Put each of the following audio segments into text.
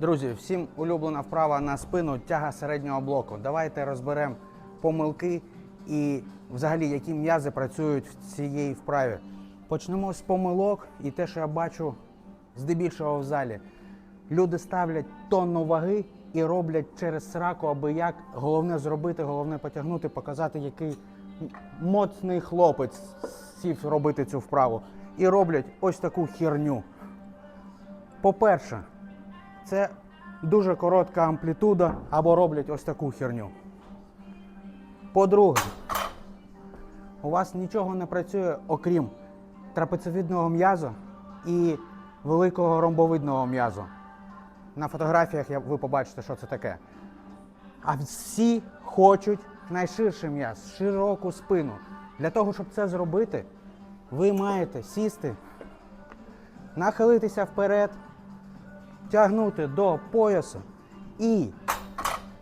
Друзі, всім улюблена вправа на спину тяга середнього блоку. Давайте розберемо помилки і взагалі які м'язи працюють в цій вправі. Почнемо з помилок і те, що я бачу здебільшого в залі. Люди ставлять тонну ваги і роблять через сраку, аби як головне зробити, головне потягнути, показати, який моцний хлопець сів робити цю вправу. І роблять ось таку херню. По-перше, це дуже коротка амплітуда або роблять ось таку херню. По-друге, у вас нічого не працює, окрім трапецевидного м'язу і великого ромбовидного м'язу. На фотографіях ви побачите, що це таке. А всі хочуть найширший м'яз, широку спину. Для того, щоб це зробити, ви маєте сісти, нахилитися вперед, тягнути до поясу і,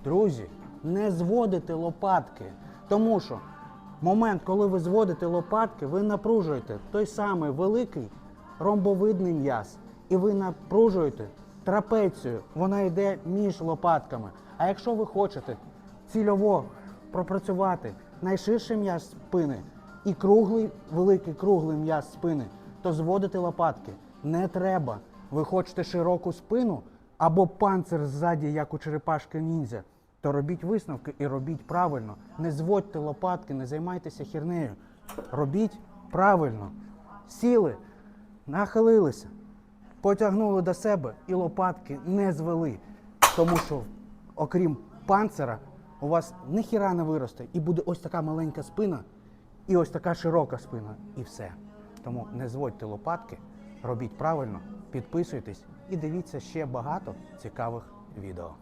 друзі, не зводити лопатки. Тому що момент, коли ви зводите лопатки, ви напружуєте той самий великий ромбовидний м'яз. І ви напружуєте трапецію. Вона йде між лопатками. А якщо ви хочете цільово пропрацювати найширший м'яз спини і круглий, великий круглий м'яз спини, то зводити лопатки не треба. Ви хочете широку спину або панцир ззаді, як у черепашки ніндзя, то робіть висновки і робіть правильно. Не зводьте лопатки, не займайтеся хернею. Робіть правильно. Сіли, нахилилися, потягнули до себе і лопатки не звели. Тому що, окрім панцира, у вас ніхіра не виросте. І буде ось така маленька спина, і ось така широка спина, і все. Тому не зводьте лопатки, робіть правильно, підписуйтесь і дивіться ще багато цікавих відео.